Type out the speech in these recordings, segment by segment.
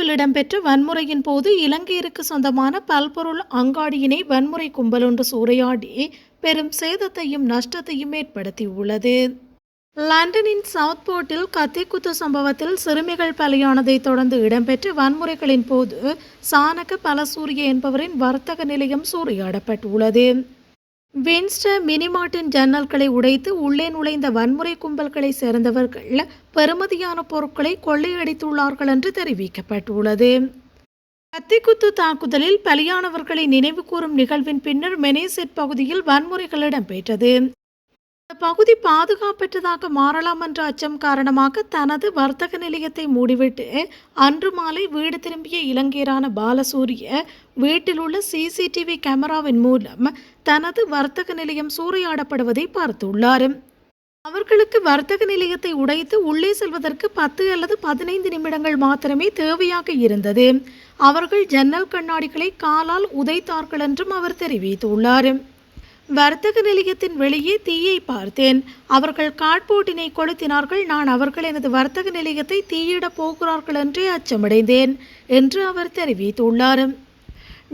இடம்பெற்ற வன்முறையின் போது இலங்கையருக்கு சொந்தமான பல்பொருள் அங்காடியினை வன்முறை கும்பல் ஒன்று சூறையாடி பெரும் சேதத்தையும் நஷ்டத்தையும் ஏற்படுத்தியுள்ளது. லண்டனின் சவுத் போர்ட்டில் கத்திக்குத்து சம்பவத்தில் சிறுமிகள் பலியானதை தொடர்ந்து இடம்பெற்ற வன்முறைகளின் போது சாணக்க பலசூரிய என்பவரின் வர்த்தக நிலையம் சூறையாடப்பட்டுள்ளது. வின்ஸ்டர் மினிமார்ட்டின் ஜன்னல்களை உடைத்து உள்ளே நுழைந்த வன்முறை கும்பல்களை சேர்ந்தவர்கள் பெறுமதியான பொருட்களை கொள்ளையடித்துள்ளார்கள் என்று தெரிவிக்கப்பட்டுள்ளது. கத்திக்குத்து தாக்குதலில் பலியானவர்களை நினைவு கூறும் நிகழ்வின் பின்னர் மெனேசெட் பகுதியில் வன்முறைகள் இடம்பெற்றது. பகுதி பாதுகாப்பற்றதாக மாறலாம் என்ற அச்சம் காரணமாக தனது வர்த்தக நிலையத்தை மூடிவிட்டு அன்று மாலை வீடு திரும்பிய இலங்கையரான பாலசூரிய வீட்டில் உள்ள சிசிடிவி கேமராவின் மூலம் தனது வர்த்தக நிலையம் சூறையாடப்படுவதை பார்த்துள்ளார். அவர்களுக்கு வர்த்தக நிலையத்தை உடைத்து உள்ளே செல்வதற்கு பத்து அல்லது பதினைந்து நிமிடங்கள் மாத்திரமே தேவையாக இருந்தது. அவர்கள் ஜன்னல் கண்ணாடிகளை காலால் உதைத்தார்கள் என்றும் அவர் தெரிவித்துள்ளார். வர்த்தக நிலையத்தின் வெளியே தீயை பார்த்தேன். அவர்கள் காட்போட்டினை கொளுத்தினார்கள். நான் அவர்கள் எனது வர்த்தக நிலையத்தை தீயிடப் போகிறார்கள் என்றே அச்சமடைந்தேன் என்று அவர் தெரிவித்துள்ளார்.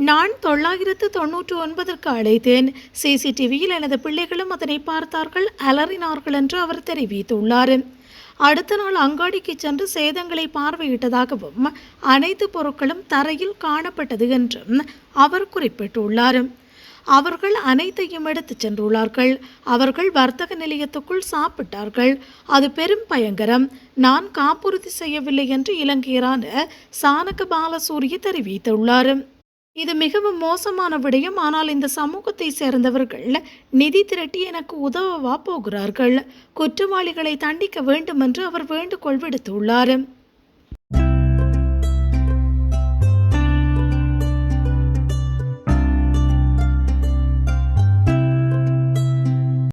நான் தொள்ளாயிரத்து தொன்னூற்று ஒன்பதற்கு அழைத்தேன். சிசிடிவியில் எனது பிள்ளைகளும் அதனை பார்த்தார்கள் அலறினார்கள் என்று அவர் தெரிவித்துள்ளார். அடுத்த நாள் அங்காடிக்கு சென்று சேதங்களை பார்வையிட்டதாகவும் அனைத்து பொருட்களும் தரையில் காணப்பட்டது என்றும் அவர் குறிப்பிட்டுள்ளார். அவர்கள் அனைத்தையும் எடுத்துச் சென்றுள்ளார்கள். அவர்கள் வர்த்தக நிலையத்துக்குள் சாப்பிட்டார்கள். அது பெரும் பயங்கரம். நான் காப்புறுதி செய்யவில்லை என்று இலங்கையரான சானக பாலசூரிய தெரிவித்துள்ளார். இது மிகவும் மோசமான விடயம். ஆனால் இந்த சமூகத்தை சேர்ந்தவர்கள் நிதி திரட்டி எனக்கு உதவவா போகிறார்கள். குற்றவாளிகளை தண்டிக்க வேண்டும் என்று அவர் வேண்டுகோள் விடுத்துள்ளார்.